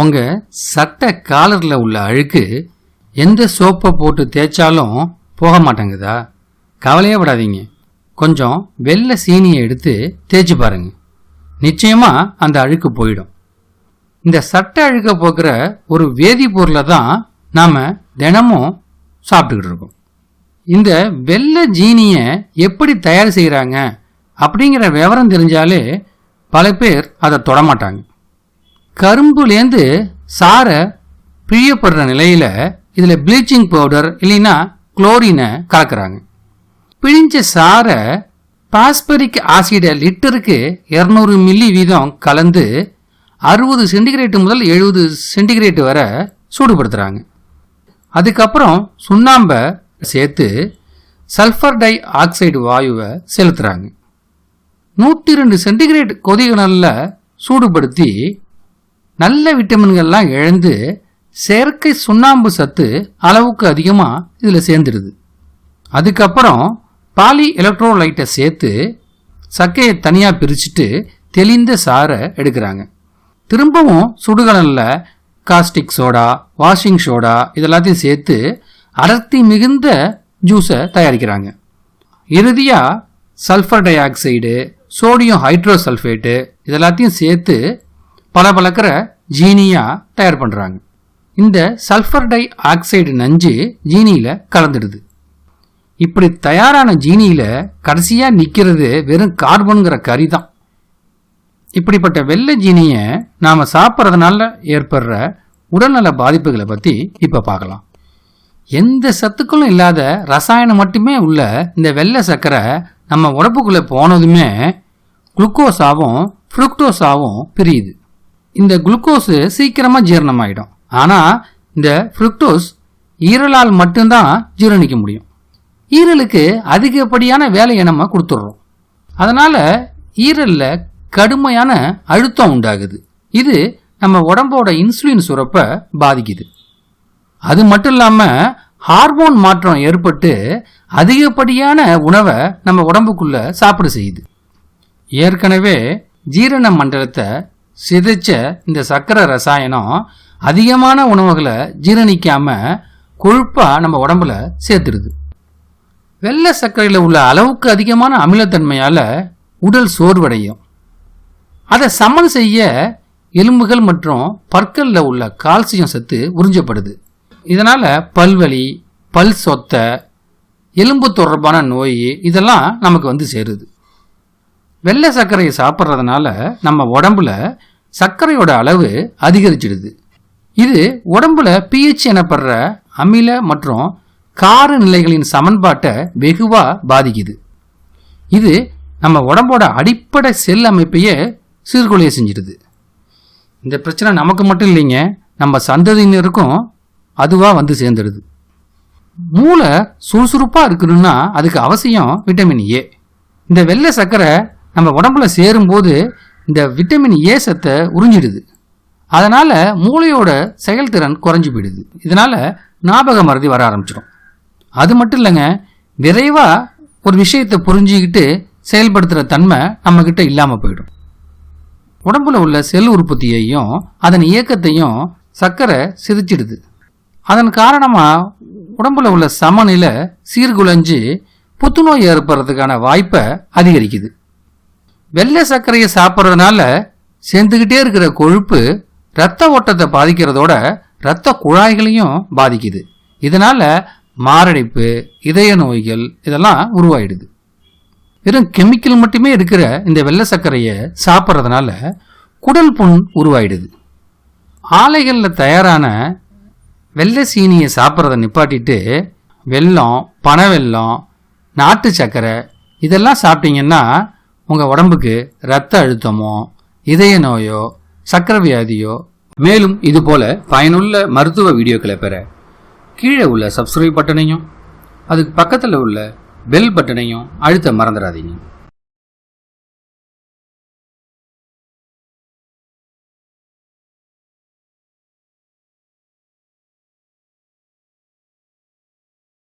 உங்கள் சட்டை காலரில் உள்ள அழுக்கு எந்த சோப்பை போட்டு தேய்ச்சாலும் போக மாட்டேங்குதா? கவலையே விடாதீங்க கொஞ்சம் வெள்ளை சீனியை எடுத்து தேய்ச்சி பாருங்க. நிச்சயமாக அந்த அழுக்கு போயிடும். இந்த சட்டை அழுக்க போக்குற ஒரு வேதிப்பொருளை தான் நாம் தினமும் சாப்பிட்டுக்கிட்டு இருக்கோம். இந்த வெள்ளை ஜீனியை எப்படி தயார் செய்கிறாங்க அப்படிங்கிற விவரம் தெரிஞ்சாலே பல பேர் அதை தொடமாட்டாங்க கரும்புலேருந்து சாரை பிழியப்படுற நிலையில் இதில் ப்ளீச்சிங் பவுடர் இல்லைன்னா குளோரினை கலக்கிறாங்க. பிழிஞ்ச சாரை பாஸ்பரிக் ஆசிடை லிட்டருக்கு இரநூறு மில்லி வீதம் கலந்து அறுபது சென்டிகிரேட் முதல் எழுபது சென்டிகிரேட் வரை சூடுபடுத்துகிறாங்க அதுக்கப்புறம் சுண்ணாம்பை சேர்த்து சல்ஃபர் டை ஆக்சைடு வாயுவை செலுத்துகிறாங்க நூற்றி ரெண்டு சென்டிகிரேட் கொதிகணலில் சூடுபடுத்தி நல்ல விட்டமின்கள்லாம் இழந்து செயற்கை சுண்ணாம்பு சத்து அளவுக்கு அதிகமாக இதில் சேர்ந்துடுது அதுக்கப்புறம் பாலி எலக்ட்ரோலைட்டை சேர்த்து சக்கையை தனியாக பிரிச்சுட்டு தெளிந்த சாரை எடுக்கிறாங்க. திரும்பவும் சுடுகலனில் காஸ்டிக் சோடா வாஷிங் சோடா இதெல்லாத்தையும் சேர்த்து அடர்த்தி மிகுந்த ஜூஸை தயாரிக்கிறாங்க. இறுதியாக sulphur dioxide sodium hydrosulphate இதெல்லாத்தையும் சேர்த்து பளபளக்கிற ஜீனியாக தயார் பண்ணுறாங்க இந்த சல்ஃபர் டை ஆக்சைடு நஞ்சு ஜீனியில் கலந்துடுது. இப்படி தயாரான ஜீனியில் கடைசியாக நிற்கிறது வெறும் கார்பனுங்கிற கறி தான். இப்படிப்பட்ட வெள்ளை ஜீனியை நாம் சாப்பிட்றதுனால ஏற்படுற உடல்நல பாதிப்புகளை பற்றி இப்போ பார்க்கலாம். எந்த சத்துக்களும் இல்லாத ரசாயனம் மட்டுமே உள்ள இந்த வெள்ளை சர்க்கரை நம்ம உடம்புக்குள்ளே போனதுமே குளுக்கோஸாவும் ஃப்ருக்டோஸாவும் பிரியுது. இந்த குளுக்கோஸு சீக்கிரமாக ஜீரணமாயிடும். ஆனால் இந்த ஃப்ருக்டோஸ் ஈரலால் மட்டும்தான் ஜீரணிக்க முடியும். ஈரலுக்கு அதிகப்படியான வேலையை நம்ம கொடுத்துட்றோம். அதனால் ஈரலில் கடுமையான அழுத்தம் உண்டாகுது. இது நம்ம உடம்போட இன்சுலின் சுரப்பை பாதிக்குது. அது மட்டும் இல்லாமல் ஹார்மோன் மாற்றம் ஏற்பட்டு அதிகப்படியான உணவை நம்ம உடம்புக்குள்ளே சாப்பிட செய்யுது. ஏற்கனவே ஜீரண மண்டலத்தை சிதைச்ச இந்த சர்க்கரை ரசாயனம் அதிகமான உணவுகளை ஜீரணிக்காம கொழுப்பா நம்ம உடம்புல சேர்த்துடுது வெள்ளை சர்க்கரையில் உள்ள அளவுக்கு அதிகமான அமிலத்தன்மையால் உடல் சோர்வடையும். அதை சமன் செய்ய எலும்புகள் மற்றும் பற்களில் உள்ள கால்சியம் சத்து உறிஞ்சப்படுது. இதனால் பல்வலி பல் சொத்த எலும்பு தொடர்பான நோய் இதெல்லாம் நமக்கு வந்து சேருது. வெள்ளை சர்க்கரையை சாப்பிட்றதுனால நம்ம உடம்புல சர்க்கரையோட அளவு அதிகரிச்சிடுது. இது உடம்புல பிஹெச் எனப்படுற அமில மற்றும் கார நிலைகளின் சமன்பாட்டை வெகுவாக பாதிக்குது. இது நம்ம உடம்போட அடிப்படை செல் அமைப்பையே சீர்குலைய செஞ்சிடுது. இந்த பிரச்சனை நமக்கு மட்டும் இல்லைங்க நம்ம சந்ததியினருக்கும் அதுவாக வந்து சேர்ந்துடுது. மூளை சுறுசுறுப்பாக இருக்கணும்னா அதுக்கு அவசியம் விட்டமின் ஏ இந்த வெள்ளை சர்க்கரை நம்ம உடம்புல சேரும்போது இந்த விட்டமின் ஏ சத்தை உறிஞ்சிடுது. அதனால் மூளையோட செயல்திறன் குறைஞ்சி போயிடுது. இதனால் ஞாபக மறதி வர ஆரம்பிச்சிடும் அது மட்டும் இல்லைங்க விரைவாக ஒரு விஷயத்தை புரிஞ்சுக்கிட்டு செயல்படுத்துகிற தன்மை நம்மக்கிட்ட இல்லாமல் போயிடும். உடம்புல உள்ள செல் உற்பத்தியையும் அதன் இயக்கத்தையும் சர்க்கரை சிதிச்சிடுது. அதன் காரணமாக உடம்புல உள்ள சமநிலை சீர்குலைஞ்சு புத்துநோய் ஏற்படுறதுக்கான வாய்ப்பை அதிகரிக்குது. வெள்ளை சர்க்கரையை சாப்பிட்றதுனால சேர்ந்துக்கிட்டே இருக்கிற கொழுப்பு இரத்த ஓட்டத்தை பாதிக்கிறதோட இரத்த குழாய்களையும் பாதிக்குது. இதனால மாரடைப்பு இதய நோய்கள் இதெல்லாம் உருவாயிடுது. வெறும் கெமிக்கல் மட்டுமே இருக்கிற இந்த வெள்ளை சர்க்கரையை சாப்பிட்றதுனால குடல் புண் உருவாயிடுது. ஆலைகளில் தயாரான வெள்ளை சீனியை சாப்பிட்றத நிப்பாட்டிட்டு வெல்லம் பனை வெல்லம் நாட்டு சர்க்கரை இதெல்லாம் சாப்பிட்டீங்கன்னா உங்கள் உடம்புக்கு இரத்த அழுத்தமோ இதய நோயோ சக்கர வியாதியோ மேலும் இதுபோல பயனுள்ள மருத்துவ வீடியோக்களை பெற கீழே உள்ள சப்ஸ்கிரைப் பட்டனையும் அதுக்கு பக்கத்தில் உள்ள பெல் பட்டனையும் அழுத்த மறந்துடாதீங்க.